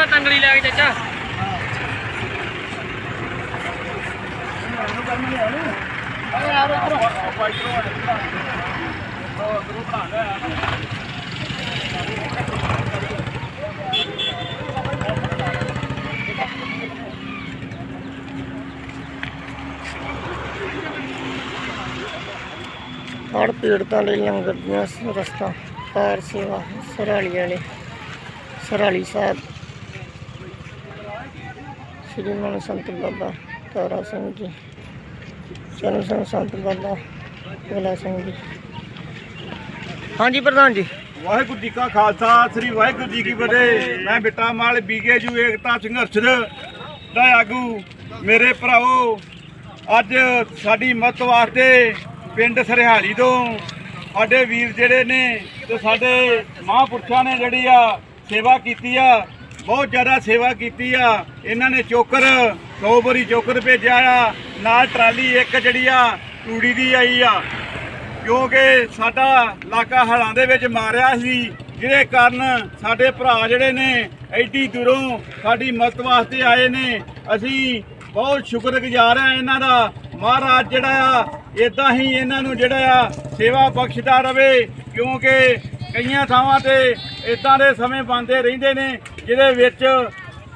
ਮੈਂ ਤੰਗੜੀ ਲੈ ਕੇ ਚਾਚਾ ਹੜ ਪੀੜਤਾਂ ਲਈ ਲੰਗਰ ਦੀਆਂ ਰਸਤਾ ਕਾਰ ਸੇਵਾ ਸਰਾਲੀ ਵਾਲੇ ਸਰਾਲੀ ਸਾਹਿਬ ਸ੍ਰੀ ਮਨ ਸੰਤ ਬਾਬਾ ਤਾਰਾ ਸਿੰਘ ਜੀ ਚਰਨ ਸਿੰਘ ਸੰਤ ਬਾਬਾ ਗਲਾ ਸਿੰਘ ਜੀ। ਹਾਂਜੀ ਪ੍ਰਧਾਨ ਜੀ। ਵਾਹਿਗੁਰੂ ਜੀ ਕਾ ਖਾਲਸਾ ਸ੍ਰੀ ਵਾਹਿਗੁਰੂ ਜੀ ਕੀ ਫਤਿਹ। ਮੈਂ ਬਿੱਟਾ ਮਾਲ ਬੀਕੇਯੂ ਏਕਤਾ ਸੰਘਰਸ਼ ਦਾ ਆਗੂ ਮੇਰੇ ਭਰਾਓ ਅੱਜ ਸਾਡੀ ਮਦਦ ਵਾਸਤੇ ਪਿੰਡ ਸਰਹਾਲੀ ਤੋਂ ਸਾਡੇ ਵੀਰ ਜਿਹੜੇ ਨੇ ਤੇ ਸਾਡੇ ਮਹਾਂਪੁਰਸ਼ਾਂ ਨੇ ਜਿਹੜੀ ਆ ਸੇਵਾ ਕੀਤੀ ਆ ਬਹੁਤ ਜ਼ਿਆਦਾ ਸੇਵਾ ਕੀਤੀ ਆ। ਇਹਨਾਂ ਨੇ ਚੋਕਰ ਦੋ ਵਾਰੀ ਚੋਕਰ ਭੇਜਿਆ ਆ। ਨਾਲ ਟਰਾਲੀ ਇੱਕ ਜਿਹੜੀ ਆ, ਤੂੜੀ ਦੀ ਆਈ ਆ। ਕਿਉਂਕਿ ਸਾਡਾ ਇਲਾਕਾ ਹੜ੍ਹਾਂ ਦੇ ਵਿੱਚ ਮਾਰਿਆ ਸੀ, ਜਿਹਦੇ ਕਾਰਨ ਸਾਡੇ ਭਰਾ ਜਿਹੜੇ ਨੇ, ਐਡੀ ਦੂਰੋਂ ਸਾਡੀ ਮਦਦ ਵਾਸਤੇ ਆਏ ਨੇ। ਅਸੀਂ ਬਹੁਤ ਸ਼ੁਕਰਗੁਜ਼ਾਰ ਆ ਇਹਨਾਂ ਦਾ। ਮਹਾਰਾਜ ਜਿਹੜਾ ਆ ਇਦਾਂ ਹੀ ਇਹਨਾਂ ਨੂੰ ਜਿਹੜਾ ਆ, ਸੇਵਾ ਬਖਸ਼ਦਾ ਰਵੇ। ਕਿਉਂਕਿ ਕਈਆਂ ਥਾਵਾਂ ਤੇ ਇਦਾਂ ਦੇ ਸਮੇਂ ਬੰਦੇ ਰਹਿੰਦੇ ਨੇ, ਜਿਹਦੇ ਵਿੱਚ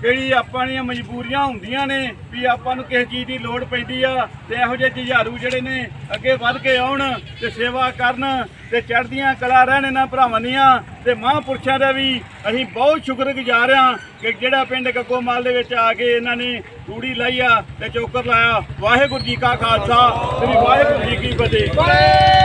ਜਿਹੜੀ ਆਪਾਂ ਦੀਆਂ ਮਜਬੂਰੀਆਂ ਹੁੰਦੀਆਂ ਨੇ ਵੀ ਆਪਾਂ ਨੂੰ ਕਿਸੇ ਚੀਜ਼ ਦੀ ਲੋੜ ਪੈਂਦੀ ਆ ਤੇ ਇਹੋ ਜਿਹੇ ਜੁਝਾਰੂ ਜਿਹੜੇ ਨੇ, ਅੱਗੇ ਵੱਧ ਕੇ ਆਉਣ ਤੇ ਸੇਵਾ ਕਰਨ ਤੇ ਚੜ੍ਹਦੀਆਂ ਕਲਾ ਰਹਿਣ ਇਹਨਾਂ ਭਰਾਵਾਂ ਦੀਆਂ ਤੇ ਮਹਾਂਪੁਰਸ਼ਾਂ ਦਾ ਵੀ ਅਸੀਂ ਬਹੁਤ ਸ਼ੁਕਰਗੁਜ਼ਾਰ ਆ ਕਿ ਜਿਹੜਾ ਪਿੰਡ ਕੱਕੋਮਾਲ ਦੇ ਵਿੱਚ ਆ ਕੇ ਇਹਨਾਂ ਨੇ ਤੂੜੀ ਲਾਈ ਆ ਤੇ ਚੋਕਰ ਲਾਇਆ। ਵਾਹਿਗੁਰੂ ਜੀ ਕਾ ਖਾਲਸਾ ਸ੍ਰੀ ਵਾਹਿਗੁਰੂ ਜੀ ਕੀ ਫਤਿਹ।